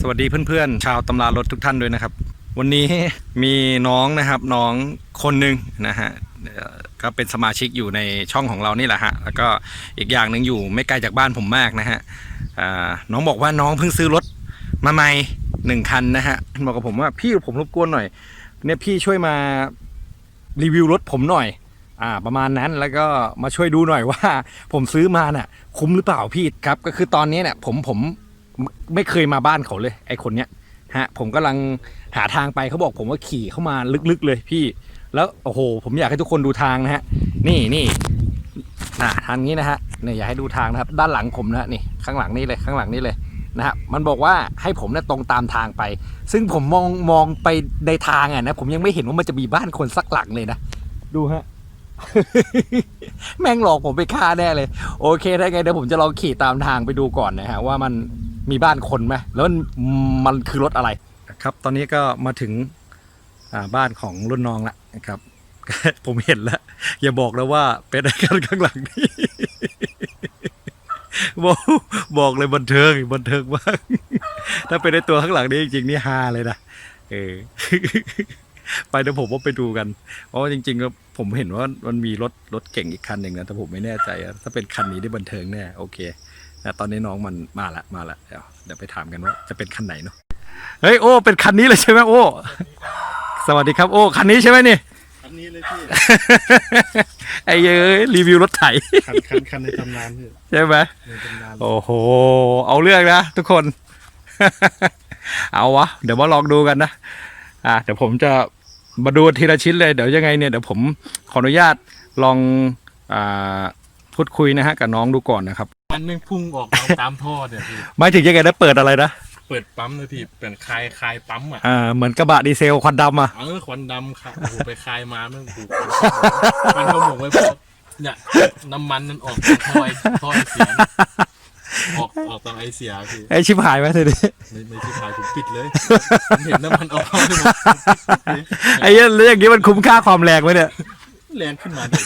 สวัสดีเพื่อนๆ ชาวตำรารถทุกท่านด้วยนะครับ วันนี้มีน้องนะครับน้องคนหนึ่งนะฮะก็เป็นสมาชิกอยู่ในช่องของเรานี่แหละฮะแล้วก็อีกอย่างหนึ่งอยู่ไม่ไกลจากบ้านผมมากนะฮะน้องบอกว่าน้องเพิ่งซื้อรถมาใหม่หนึ่งคันนะฮะบอกกับผมว่าพี่ผมรบกวนหน่อยเนี่ยพี่ช่วยมารีวิวรถผมหน่อยอ่าประมาณนั้นแล้วก็มาช่วยดูหน่อยว่า ผมซื้อมาน่ะคุ้มหรือเปล่าพี่ครับก็คือตอนนี้เนี่ยผมผม ไม่เคยมาบ้านเขาเลยไอ้คนเนี้ยฮะผมกำลังหาทางไปเขาบอกผมว่าขี่เข้ามาลึกๆเลยพี่ แล้วโอ้โห ผมอยากให้ทุกคนดูทางนะฮะ นี่นี่อ่าทางนี้นะฮะเนี่ยอยากให้ดูทางนะครับ ด้านหลังผมนะฮะนี่ข้างหลังนี่เลยข้างหลังนี่เลยนะฮะมันบอกว่าให้ผมเนี่ยตรงตามทางไป ซึ่งผมมองมองไปในทางอะนะผมยังไม่เห็นว่ามันจะมีบ้านคนสักหลังเลยนะดูฮะแม่งหลอกผมไปฆ่าแน่เลย โอเคได้ไงเดี๋ยวผมจะลองขี่ตามทางไปดูก่อนนะฮะว่ามัน มีบ้านคนไหมแล้วมันคือรถอะไรครับ ตอนนี้ก็มาถึงบ้านของรุ่นน้องละนะครับ ผมเห็นแล้วอย่าบอกแล้วว่าเป็นอะไรกันข้างหลังนี้บอกบอกเลยบันเทิงบันเทิงมากถ้าเป็นในตัวข้างหลังนี้จริงๆนี่ฮาเลยนะเออไปเดี๋ยวผมว่าไปดูกัน เพราะว่าจริงๆก็ผมเห็นว่ามันมีรถรถเก่งอีกคันหนึ่งนะแต่ผมไม่แน่ใจ ถ้าเป็นคันนี้ได้บันเทิงแน่โอเค แต่ตอนนี้น้องมันมาละมาละเดี๋ยวเดี๋ยวไปถามกันว่าจะเป็นคันไหนเนาะเฮ้ยโอ้เป็นคันนี้เลยใช่ไหมโอ้สวัสดีครับโอ้คันนี้ใช่ไหมนี่คันนี้เลยพี่ไอ้เอ้ยรีวิวรถไถคันคันคันในตำนานพี่ใช่ไหมในตำนานโอ้โหเอาเรื่องนะทุกคน เอาวะเดี๋ยวมาลองดูกันนะอะเดี๋ยวผมจะมาดูทีละชิ้นเลยเดี๋ยวยังไงเนี่ยเดี๋ยวผมขออนุญาตลองอ่าพูดคุยนะฮะกับน้องดูก่อนนะครับ มันไม่พุ่งออกมาตามท่อเนี่ยพี่ไม่ถึงยังไงนะเปิดอะไรนะเปิดปั๊มเลยพี่เป็นคลายคลายปั๊มอะอ่าเหมือนกระบะดีเซลควันดำอะเออควันดำค่ะโอ้โหไปคลายมามันถูกมันขโมงไปพวกเนี่ยน้ำมันมันออกจากท่อไอท่อไอเสียออกออกตอนไอเสียพี่ไอชิบหายไหมทีนี้ไม่ไม่ที่ขายผมปิดเลยผมเห็นน้ำมันออกเข้าไปหมดไอ้เหี้ยเรื่องนี้มันคุ้มค่าความแรงไหมเนี่ย แรงขึ้นมาเด็ก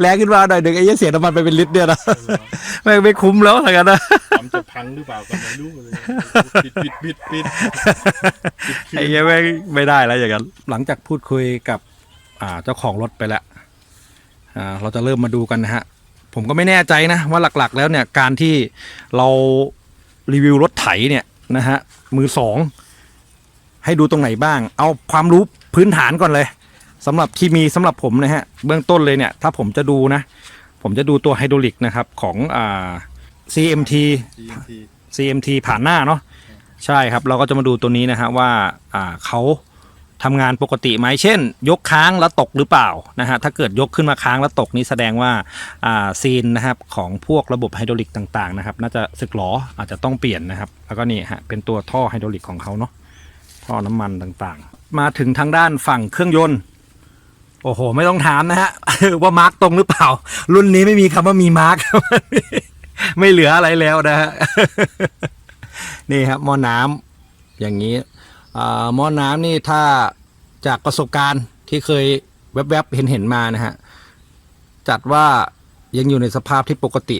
แรงขึ้นมาหน่อยหนึ่งไอ้เหี้ยเสียน้ำมันไปเป็นลิตรเนี่ยนะไม่งไม่คุ้มแล้วทางนั้นนะปั๊มจะพังหรือเปล่าก็ไม่รู้เลยปิดปิดปิดปิดไอ้เงี้ยไม่งไม่ได้แล้วอย่างนั้น หลังจากพูดคุยกับ อ่าเจ้าของรถไปแล้วอ่าเราจะเริ่มมาดูกันนะฮะ ผมก็ไม่แน่ใจนะ ว่าหลักๆ แล้วเนี่ยการที่เรารีวิวรถไถเนี่ยนะฮะมือสองให้ดูตรงไหนบ้าง เอาความรู้พื้นฐานก่อนเลย สำหรับที่มีสำหรับผมนะฮะเบื้องต้นเลยเนี่ยถ้าผมจะดูนะ ผมจะดูตัวไฮดรอลิกนะครับของอ่า CMT GMT CMT ผ่านหน้าเนาะใช่ครับ เราก็จะมาดูตัวนี้นะฮะว่าอ่าเขาทำงานปกติไหมเช่น ยกค้างแล้วตกหรือเปล่านะฮะถ้าเกิดยกขึ้นมาค้างแล้วตกนี่แสดงว่าอ่าซีนนะครับของพวกระบบไฮดรอลิกต่างๆนะครับน่าจะสึกหรออาจจะต้องเปลี่ยนนะครับ แล้วก็นี่ฮะเป็นตัวท่อไฮดรอลิกของเขาเนาะท่อน้ำมันต่างๆ มาถึงทางด้านฝั่งเครื่องยนต์ โอ้โห ไม่ต้องถามนะฮะว่ามาร์กตรงหรือเปล่า รุ่นนี้ไม่มีคำว่ามีมาร์กไม่เหลืออะไรแล้วนะฮะนี่ครับหม้อน้ำอย่างนี้อ่าหม้อน้ำนี่ถ้าจากประสบการณ์ที่เคยแวบๆเห็นเห็นๆมานะฮะจัดว่ายังอยู่ในสภาพที่ปกติ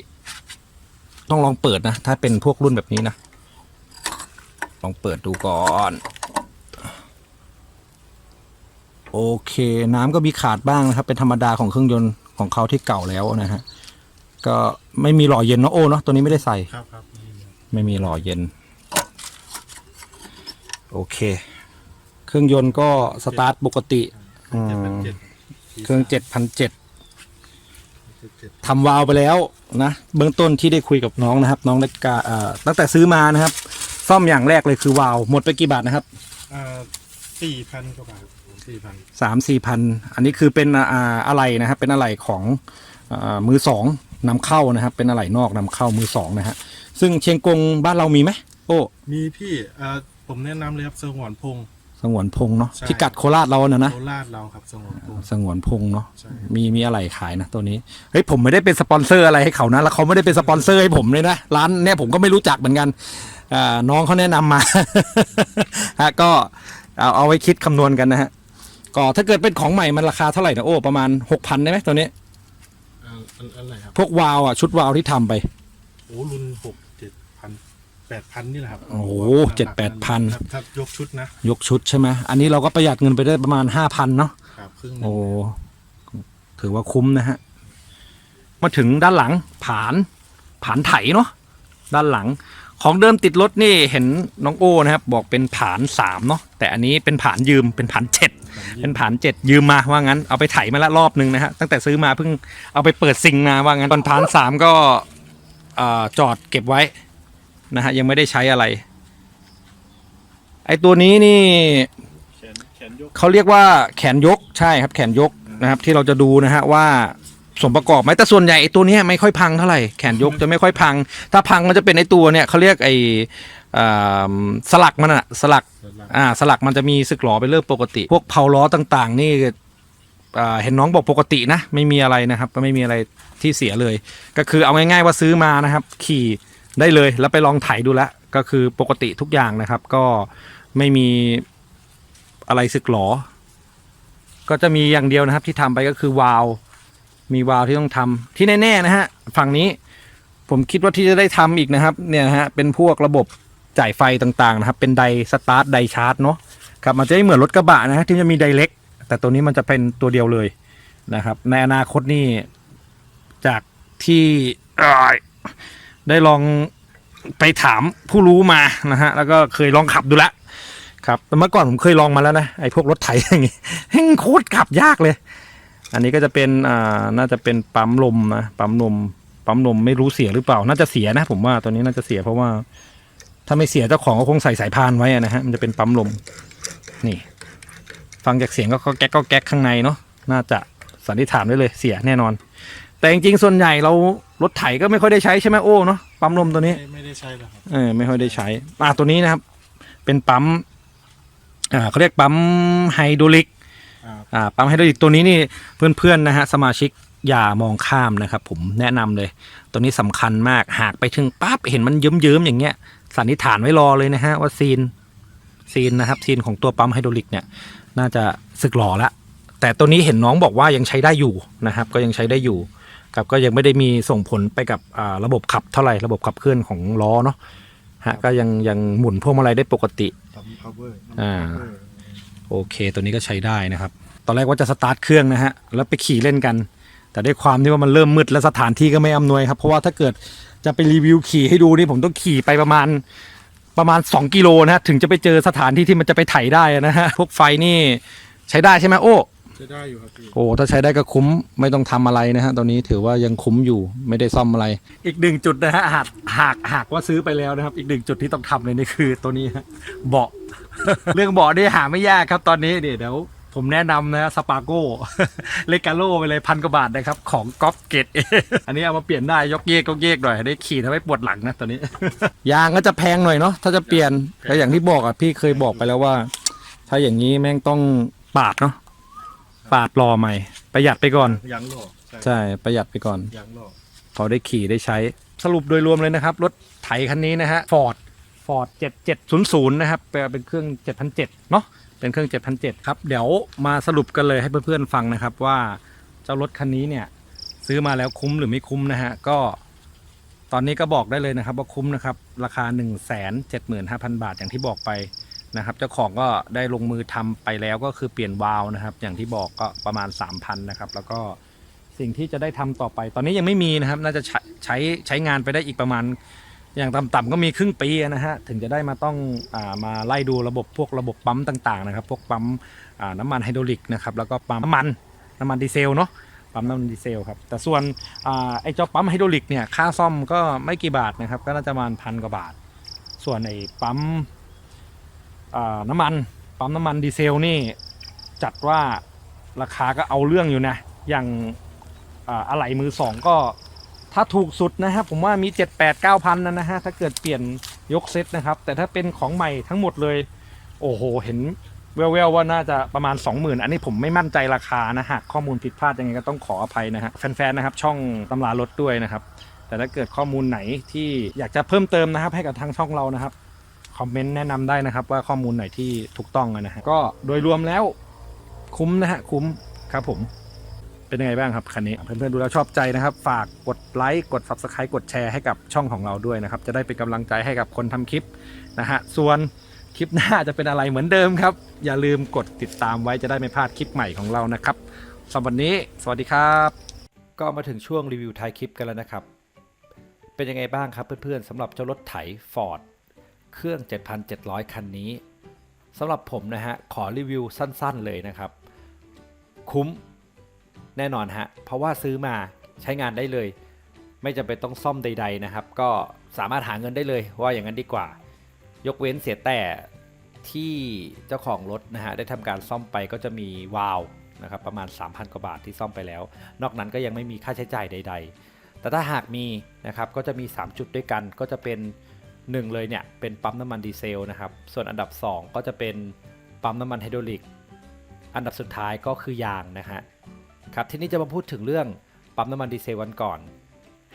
ต้องลองเปิดนะ ถ้าเป็นพวกรุ่นแบบนี้นะ ลองเปิดดูก่อน โอเค น้ำก็มีขาดบ้างนะครับ เป็นธรรมดาของเครื่องยนต์ของเขาที่เก่าแล้วนะฮะก็ไม่มีหล่อเย็นเนาะโอ้เนาะตัวนี้ไม่ได้ใส่ครับครับไม่มีหล่อเย็น โอเค เครื่องยนต์ก็สตาร์ทปกติอืเจ็ดพันมเจ็ดเครื่องเจ็ดพันเจ็ดเจ็ดเจ็ดทำวาล์วไปแล้วนะเบื้องต้นที่ได้คุยกับน้องนะครับ น้องได้กาเอ่อตั้งแต่ซื้อมานะครับ ซ่อมอย่างแรกเลยคือวาล์วหมดไปกี่บาทนะครับอ่าสี่พันกว่าบาท สี่พันสามสี่พันอันนี้คือเป็นอ่าอะไรนะครับ เป็นอะไรของอามือสองนำเข้านะครับ เป็นอะไรนอกนำเข้ามือสองนะฮะซึ่งเชียงกงบ้านเรามีไหมโอ้มีพี่อ่าผมแนะนำเลยครับสงวนพงษ์ สงวนพงษ์เนาะใช่ พิกัดโคราชเราน่ะนะ โคราชเราครับสงวนพงษ์ สงวนพงษ์เนาะใช่ มีมีอะไรขายนะตัวนี้เฮ้ยผมไม่ได้เป็นสปอนเซอร์อะไรให้เขานะแล้วเขาไม่ได้เป็นสปอนเซอร์ให้ผมเลยนะร้านเนี่ยผมก็ไม่รู้จักเหมือนกันอ่าน้องเขาแนะนำมา ฮะก็เอาเอาไว้คิดคำนวณกันนะฮะ ก็ถ้าเกิดเป็นของใหม่มันราคาเท่าไหร่นะโอ้ประมาณหกพันได้ไหมตัวนี้อ่าอันอันไหนครับพวกวาล์วอะชุดวาล์วที่ทำไป โอ้รุ่นหกเจ็ดพันแปดพันนี่แหละครับโอ้โห7-8,000 ครับครับยกชุดนะยกชุดใช่ไหมอันนี้เราก็ประหยัดเงินไปได้ประมาณห้าพันเนาะ ครับครึ่งหนึ่งโอ้ถือว่าคุ้มนะฮะ มาถึงด้านหลังผาน ผานไถเนาะด้านหลัง ของเดิมติดรถนี่เห็นน้องโอนะครับบอกเป็นผานสามเนาะแต่อันนี้เป็นผานยืมเป็นผานเจ็ดเป็นผานเจ็ดยืมมาว่างั้นเอาไปไถมาละรอบนึงนะฮะตั้งแต่ซื้อมาเพิ่งเอาไปเปิดซิงมาว่างั้นตอนผานสามก็อ่าจอดเก็บไว้นะฮะยังไม่ได้ใช้อะไร ไอตัวนี้นี่แขนแขนยกเขาเรียกว่าแขนยกใช่ครับแขนยกนะครับที่เราจะดูนะฮะว่า สมประกอบไหมแต่ส่วนใหญ่ไอ้ตัวเนี้ยไม่ค่อยพังเท่าไหร่แขนยกจะไม่ค่อยพัง ถ้าพังมันจะเป็นไอ้ตัวเนี่ยเขาเรียกไอ้อ่าสลักมันอะสลักอ่าสลักมันจะมีสึกหลอไปนเรื่องปกติ พวกเพาล้อต่าง ๆ นี่อ่าเห็นน้องบอกปกตินะ ไม่มีอะไรนะครับไม่มีอะไรที่เสียเลย ก็คือเอาง่ายๆว่าซื้อมานะครับ ขี่ได้เลยแล้วไปลองไถดูแล้วก็คือปกติทุกอย่างนะครับ ก็ไม่มีอะไรสึกหลอก็จะมีอย่างเดียวนะครับที่ทำไปก็คือวาล์ว มีวาล์วที่ต้องทำที่แน่ ๆ นะฮะ ฝั่งนี้ผมคิดว่าที่จะได้ทำอีกนะครับ เนี่ยฮะเป็นพวกระบบจ่ายไฟต่างๆนะครับ เป็นไดสตาร์ทไดชาร์จเนาะครับมันจะไม่เหมือนรถกระบะนะฮะที่จะมีไดเล็ก แต่ตัวนี้มันจะเป็นตัวเดียวเลยนะครับ ในอนาคตนี่จากที่ได้ลองไปถามผู้รู้มานะฮะแล้วก็เคยลองขับดูแล้วครับแต่เมื่อก่อนผมเคยลองมาแล้วนะไอ้พวกรถไถอย่างงี้แห่งโคตรขับยากเลย อันนี้ก็จะเป็นอ่าน่าจะเป็นปั๊มลมนะปั๊มลมปั๊มลมไม่รู้เสียหรือเปล่า น่าจะเสียนะ ผมว่าตัวนี้น่าจะเสียเพราะว่า ถ้าไม่เสียเจ้าของก็คงใส่สายพานไว้อะนะฮะมันจะเป็นปั๊มลม นี่ ฟังจากเสียงก็ก็แก๊กก็แก๊กข้างในเนาะน่าจะสันนิษฐานได้เลยเสียแน่นอน แต่จริงๆส่วนใหญ่เรารถไถก็ไม่ค่อยได้ใช้ใช่ไหมโอ้เนาะปั๊มลมตัวนี้ไม่ไม่ได้ใช่แล้วครับเออไม่ค่อยได้ใช้อ่าตัวนี้นะครับ เป็นปั๊มอ่าเขาเรียกปั๊มไฮดรอลิกอ่าอ่า ปั๊มไฮดรอลิกตัวนี้นี่เพื่อนๆนะฮะสมาชิกอย่ามองข้ามนะครับผมแนะนำเลย ตัวนี้สำคัญมากหากไปถึงปั๊บเห็นมันเยิ้มๆอย่างเงี้ยสันนิษฐานไว้รอเลยนะฮะว่าซีนซีนนะครับซีนของตัวปั๊มไฮดรอลิกเนี่ยน่าจะสึกหล่อละแต่ตัวนี้เห็นน้องบอกว่ายังใช้ได้อยู่นะครับ ก็ยังใช้ได้อยู่ครับก็ยังไม่ได้มีส่งผลไปกับอ่าระบบขับเท่าไหร่ระบบขับเคลื่อนของล้อเนาะฮะก็ยังยังหมุนพวงมาลัยได้ปกติปั๊ม power อ่าโอเคตัวนี้ก็ใช้ได้นะครับ ตอนแรกว่าจะสตาร์ทเครื่องนะฮะแล้วไปขี่เล่นกัน แต่ด้วยความที่ว่ามันเริ่มมืดและสถานที่ก็ไม่อำนวยครับ เพราะว่าถ้าเกิดจะไปรีวิวขี่ให้ดูนี่ผมต้องขี่ไปประมาณประมาณ 2 กิโลนะฮะถึงจะไปเจอสถานที่ที่มันจะไปไถได้นะฮะพวกไฟนี่ใช้ได้ใช่ไหมโอ้จะได้อยู่ครับพี่โอ้ถ้าใช้ได้ก็คุ้มไม่ต้องทำอะไรนะฮะตอนนี้ถือว่ายังคุ้มอยู่ไม่ได้ซ่อมอะไร อีกหนึ่งจุดนะฮะหากหากหากว่าซื้อไปแล้วนะครับ อีกหนึ่งจุดที่ต้องทำเลยนี่คือตัวนี้ฮะเบาะ เรื่องเบาะนี่หาไม่ยากครับตอนนี้เดี๋ยวเดี๋ยว ผมแนะนำนะสปาโก้เลกาโลไปเลยพันกว่าบาทนะครับ ของก๊อฟเกตอันนี้เอามาเปลี่ยนได้ยกเยกยกเยกหน่อยได้ขี่ทำให้ปวดหลังนะตอนนี้ ยางก็จะแพงหน่อยเนาะถ้าจะเปลี่ยนก็อย่างที่บอกอะพี่เคยบอกไปแล้วว่า ถ้าอย่างนี้แม่งต้องปาดเนาะปาดรอใหม่ ประหยัดไปก่อนยางหล่อใช่ใช่ประหยัดไปก่อนยางหล่อพอได้ขี่ได้ใช้ สรุปโดยรวมเลยนะครับ รถไถคันนี้นะฮะฟอร์ดฟอร์ดเจ็ดเจ็ดศูนย์ศูนย์นะครับเป็นเครื่องเจ็ดพันเจ็ดเนาะ เป็นเครื่องเจ็ดพันเจ็ดครับ เดี๋ยวมาสรุปกันเลยให้เพื่อนๆฟังนะครับว่าเจ้ารถคันนี้เนี่ยซื้อมาแล้วคุ้มหรือไม่คุ้มนะฮะก็ตอนนี้ก็บอกได้เลยนะครับว่าคุ้มนะครับราคา 1 7 5 0 0 0 บาทอย่างที่บอกไปนะครับเจ้าของก็ได้ลงมือทำไปแล้วก็คือเปลี่ยนวาล์วนะครับ อย่างที่บอกก็ประมาณ 3,000นะครับแล้วก็สิ่งที่จะได้ทำต่อไป ตอนนี้ยังไม่มีนะครับ น่าจะใช้ใช้ใช้งานไปได้อีกประมาณ อย่างต่ำๆก็มีครึ่งปีนะฮะ ถึงจะได้มาต้องอามาไล่ดูระบบพวกระบบปั๊มต่างๆนะครับพวกปั๊มน้ำมันไฮดรอลิกนะครับแล้วก็ปั๊มน้ำมันน้ำมันดีเซลเนาะปั๊มน้ำมันดีเซลครับแต่ส่วนอไอ้เจ้าปั๊มไฮดรอลิกเนี่ยค่าซ่อมก็ไม่กี่บาทนะครับก็น่าจะประมาณพันกว่าบาท ส่วนไอ้ปั๊มน้ำมันปั๊มน้ำมันดีเซลนี่จัดว่าราคาก็เอาเรื่องอยู่นะอย่างอะไหล่มือสองก็ ถ้าถูกสุดนะครับผมว่ามี 7 8 9พันนะนะฮะถ้าเกิดเปลี่ยนยกเซตนะครับ แต่ถ้าเป็นของใหม่ทั้งหมดเลย โอ้โห เห็นแววๆว่าน่าจะประมาณ 20,000 อันนี้ผมไม่มั่นใจราคานะฮะข้อมูลผิดพลาดยังไงก็ต้องขออภัยนะฮะแฟนๆนะครับช่องตำรารถด้วยนะครับ แต่ถ้าเกิดข้อมูลไหนที่อยากจะเพิ่มเติมนะครับ ให้กับทางช่องเรานะครับคอมเมนต์แนะนำได้นะครับว่าข้อมูลไหนที่ถูกต้องนะฮะก็โดยรวมแล้วคุ้มนะฮะคุ้มครับผม เป็นยังไงบ้างครับคันนี้ เพื่อนๆดูแล้วชอบใจนะครับ ฝากกดไลค์กด Subscribe กดแชร์ให้กับช่องของเราด้วยนะครับ จะได้เป็นกำลังใจให้กับคนทำคลิปนะฮะส่วนคลิปหน้าจะเป็นอะไรเหมือนเดิมครับ อย่าลืมกดติดตามไว้จะได้ไม่พลาดคลิปใหม่ของเรานะครับสำหรับวันนี้ สวัสดีครับ ก็มาถึงช่วงรีวิวท้ายคลิปกันแล้วนะครับ เป็นยังไงบ้างครับเพื่อนๆสำหรับเจ้ารถไถ Ford เครื่อง 7,700 คันนี้สำหรับผมนะฮะขอรีวิวสั้นๆเลยนะครับ คุ้ม แน่นอนฮะ เพราะว่าซื้อมาใช้งานได้เลย ไม่จำเป็นต้องซ่อมใด ๆนะครับ ก็สามารถหาเงินได้เลยว่าอย่างนั้นดีกว่า ยกเว้นเสียแต่ที่เจ้าของรถนะฮะได้ทำการซ่อมไปก็จะมีวาล์วนะครับประมาณ 3,000 กว่าบาทที่ซ่อมไปแล้ว นอกนั้นก็ยังไม่มีค่าใช้จ่ายใด ๆ แต่ถ้าหากมีนะครับก็จะมี 3 จุดด้วยกันก็จะเป็น 1 เลยเนี่ยเป็นปั๊มน้ำมันดีเซลนะครับส่วนอันดับ 2 ก็จะเป็นปั๊มน้ำมันไฮดรอลิก อันดับสุดท้ายก็คือยางนะฮะ ครับทีนี้จะมาพูดถึงเรื่องปั๊มน้ำมันดีเซลวันก่อน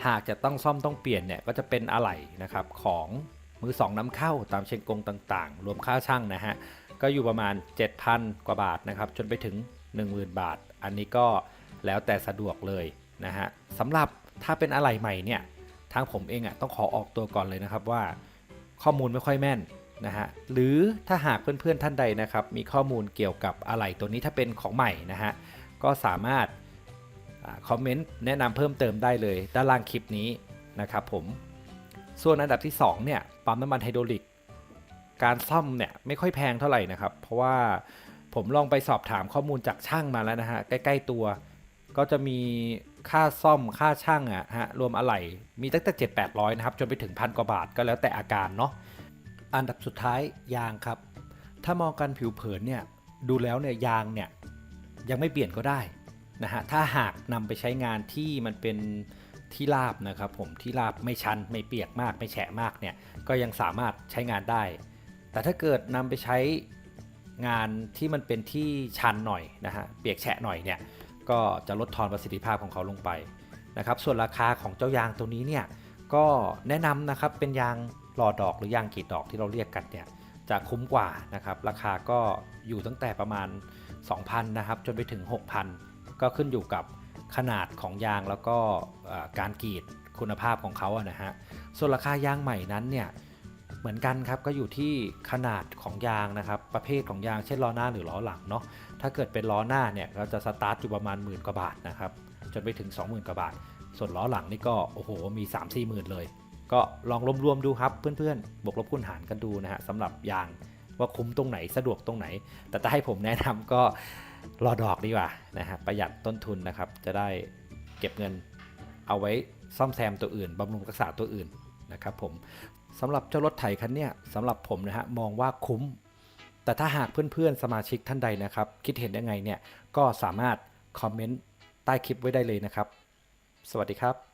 หากจะต้องซ่อมต้องเปลี่ยนเนี่ยก็จะเป็นอะไหล่นะครับของมือสองน้ำเข้าตามเชงกงต่างๆ รวมค่าช่างนะฮะก็อยู่ประมาณ 7,000 กว่าบาทนะครับจนไปถึง 10,000 บาท อันนี้ก็แล้วแต่สะดวกเลยนะฮะสำหรับถ้าเป็นอะไหล่ใหม่เนี่ยทางผมเองอะต้องขอออกตัวก่อนเลยนะครับว่า ข้อมูลไม่ค่อยแม่นนะฮะหรือถ้าหากเพื่อนๆท่านใดนะครับมีข้อมูลเกี่ยวกับอะไหล่ตัวนี้ถ้าเป็นของใหม่นะฮะ ก็สามารถคอมเมนต์แนะนำเพิ่มเติมได้เลยด้านล่างคลิปนี้นะครับผม ส่วนอันดับที่ 2 เนี่ย ปั๊มน้ำมันไฮดรอลิก การซ่อมเนี่ยไม่ค่อยแพงเท่าไหร่นะครับ เพราะว่าผมลองไปสอบถามข้อมูลจากช่างมาแล้วนะฮะ ใกล้ ๆตัว ก็จะมีค่าซ่อมค่าช่างอะฮะ รวมอะไหล่มีตั้งแต่ 7 8 0 0 นะครับ จนไปถึงพันกว่าบาทก็แล้วแต่อาการเนาะ อันดับสุดท้ายยางครับ ถ้ามองกันผิวเผินเนี่ยดูแล้วเนี่ยยางเนี่ย ยังไม่เปลี่ยนก็ได้นะฮะถ้าหากนำไปใช้งานที่มันเป็นที่ราบนะครับผมที่ราบไม่ชันไม่เปียกมาก ไม่แฉะมากเนี่ยก็ยังสามารถใช้งานได้ แต่ถ้าเกิดนำไปใช้งานที่มันเป็นที่ชันหน่อยนะฮะเปียกแฉะหน่อยเนี่ยก็จะลดทอนประสิทธิภาพของเขาลงไปนะครับส่วนราคาของเจ้ายางตัวนี้เนี่ยก็แนะนำนะครับเป็นยางหล่อดอกหรือยางกีดดอกที่เราเรียกกันเนี่ยจะคุ้มกว่านะครับราคาก็อยู่ตั้งแต่ประมาณ 2,000 นะครับ จนไปถึง 6,000 ก็ขึ้นอยู่กับขนาดของยางแล้วก็การกรีดคุณภาพของเขาอะนะฮะ ส่วนราคายางใหม่นั้นเนี่ยเหมือนกันครับก็อยู่ที่ขนาดของยางนะครับประเภทของยางเช่นล้อหน้าหรือล้อหลังเนาะถ้าเกิดเป็นล้อหน้าเนี่ยเราจะสตาร์ทอยู่ประมาณหมื่นกว่าบาทนะครับจนไปถึง 20,000 กว่าบาท ส่วนล้อหลังนี่ก็โอ้โหมี 3 4หมื่นเลย ก็ลองรวมๆดูครับเพื่อนๆบวกลบคูณหารกันดูนะฮะสำหรับยาง ว่าคุ้มตรงไหนสะดวกตรงไหน แต่ถ้าให้ผมแนะนำก็รอดอกดีกว่านะฮะประหยัดต้นทุนนะครับ จะได้เก็บเงินเอาไว้ซ่อมแซมตัวอื่นบำรุงรักษาตัวอื่นนะครับผมสำหรับเจ้ารถไถคันเนี้ยสำหรับผมนะฮะมองว่าคุ้ม แต่ถ้าหากเพื่อนๆสมาชิกท่านใดนะครับ คิดเห็นยังไงเนี่ยก็สามารถคอมเมนต์ใต้คลิปไว้ได้เลยนะครับ สวัสดีครับ